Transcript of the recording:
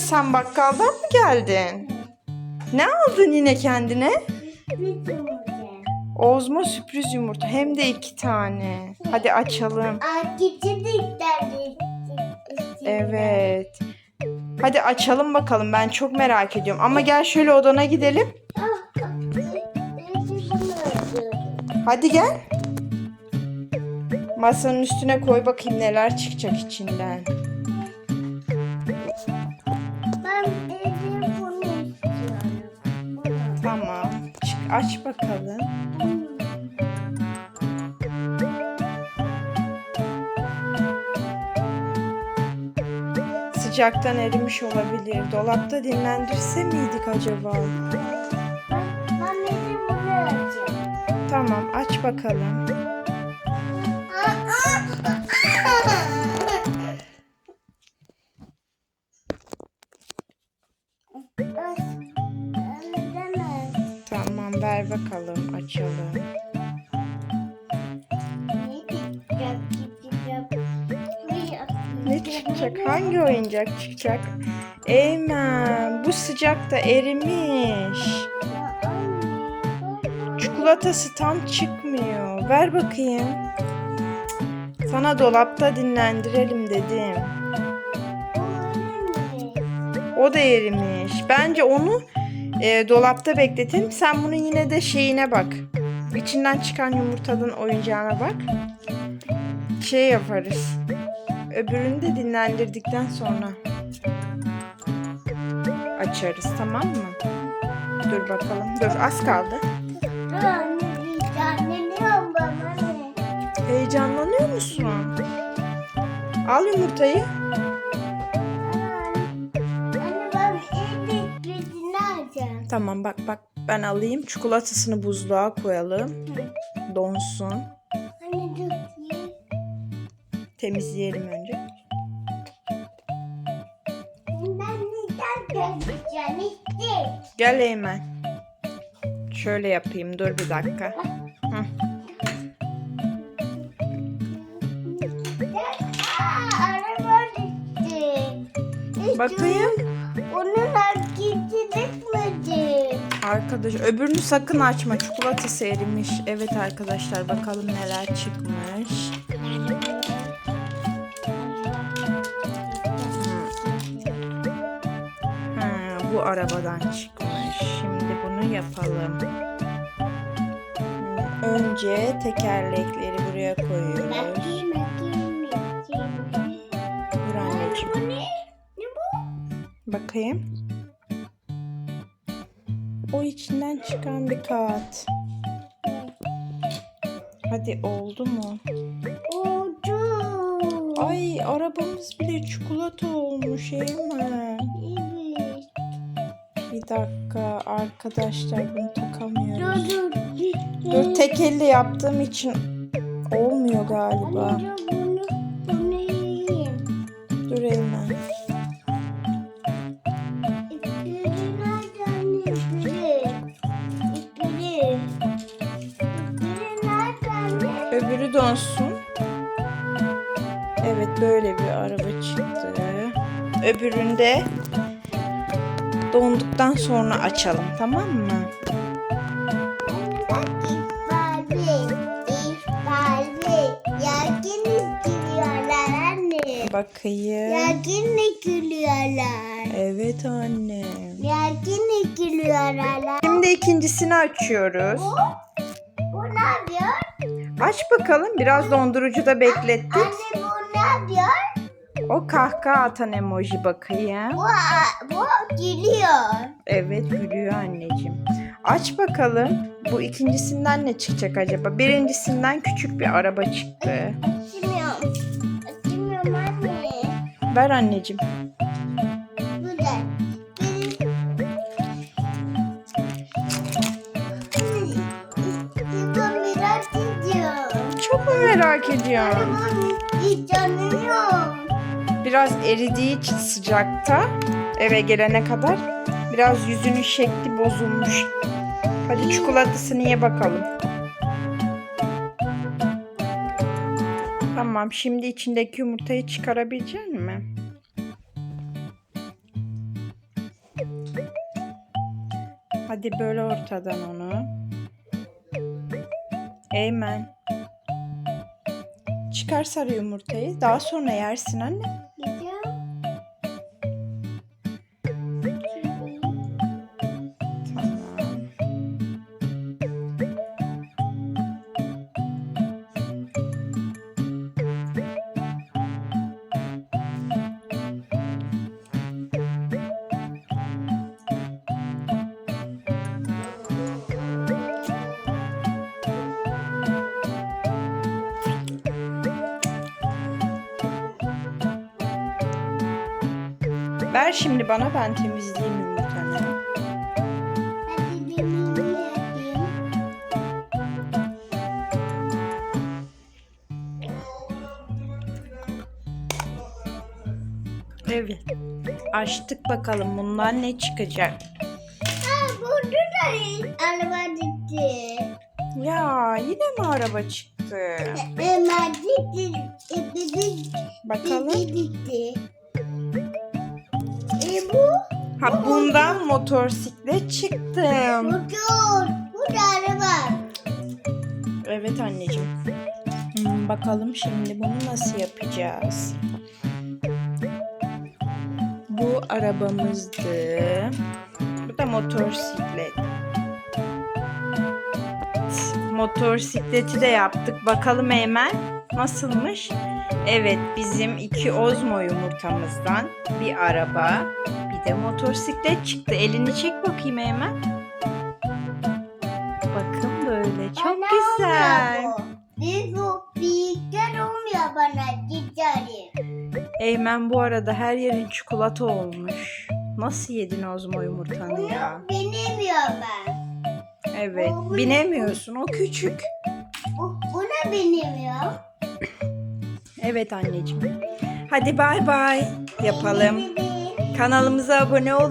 sen bakkaldan mı geldin? Ne aldın yine kendine? Ozmo sürpriz yumurta hem de iki tane. Hadi açalım. Evet. Hadi açalım bakalım. Ben çok merak ediyorum. Ama gel şöyle odana gidelim. Hadi gel. Masanın üstüne koy bakayım neler çıkacak içinden. Aç bakalım. Sıcaktan erimiş olabilir. Dolapta dinlendirse miydik acaba? Tamam aç bakalım. Bakalım açalım. Ne çıkacak? Hangi oyuncak çıkacak? Eymen bu sıcakta erimiş. Çikolatası tam çıkmıyor. Ver bakayım. Sana dolapta dinlendirelim dedim. O da erimiş. Bence onu e, dolapta bekletin. Sen bunun yine de şeyine bak. İçinden çıkan yumurtanın oyuncağına bak. Şey yaparız. Öbürünü de dinlendirdikten sonra açarız tamam mı? Dur bakalım. Dur az kaldı. Heyecanlanıyor musun? Al yumurtayı. Tamam bak bak ben alayım. Çikolatasını buzluğa koyalım. Donsun. Temizleyelim önce. Gel Eymen. Şöyle yapayım. Dur bir dakika. Hı. Bakayım. Onun. Arkadaş öbürünü sakın açma. Çikolatası erimiş. Evet arkadaşlar bakalım neler çıkmış. Ha, bu arabadan çıkmış. Şimdi bunu yapalım. Hmm, Önce tekerlekleri buraya koyuyoruz. Dur anneciğim. Bakayım. O içinden çıkan bir kağıt. Hadi oldu mu? Oldu. Ay arabamız bile çikolata olmuş Eymen. Evet. Bir dakika arkadaşlar bunu takamıyoruz. Dur dur. Dur tek elle yaptığım için olmuyor galiba. Anne Öbürü donsun. Evet böyle bir araba çıktı. Öbüründe donduktan sonra açalım tamam mı? Bakayım. Yakin gülüyorlar. Evet anne. Yakin gülüyorlar. Şimdi ikincisini açıyoruz. Bu, bu ne yapıyor? Aç bakalım. Biraz dondurucuda beklettik. Anne bu ne yapıyor? O kahkaha atan emoji bakayım. Bu, bu gülüyor. Evet gülüyor anneciğim. Aç bakalım. Bu ikincisinden ne çıkacak acaba? Birincisinden küçük bir araba çıktı. Açmıyorum. Açmıyorum anne. Ver anneciğim. merak ediyorum. Biraz eridiği için sıcakta eve gelene kadar biraz yüzünün şekli bozulmuş. Hadi çikolatasını ye bakalım. Tamam şimdi içindeki yumurtayı çıkarabilecek mi? Hadi böyle ortadan onu. Amen. Çıkar sarı yumurtayı. Daha sonra yersin anne. Ver şimdi bana ben temizleyeyim yumurtanı. Evet. Açtık bakalım bundan ne çıkacak. Ha burada da araba gitti. Ya yine mi araba çıktı? Gitti. Gitti. Bakalım. E bu? Ha bundan motosiklet çıktı. Motor. Bu da araba. Evet anneciğim. Hmm, bakalım şimdi bunu nasıl yapacağız? Bu arabamızdı. Bu da motosiklet. Motosikleti de yaptık. Bakalım Eymen nasılmış? Evet bizim iki ozmo yumurtamızdan bir araba bir de motosiklet çıktı. Elini çek bakayım Eymen. Bakın böyle çok Bana güzel. olmuyor bu. Büyükler olmuyor bana giderim. Eymen bu arada her yerin çikolata olmuş. Nasıl yedin Ozmo yumurtanı ya? Bunu bilemiyorum ben. Evet. Binemiyorsun. O küçük. Bu, buna bilemiyorum. Evet anneciğim. Hadi bay bay yapalım. Kanalımıza abone olun.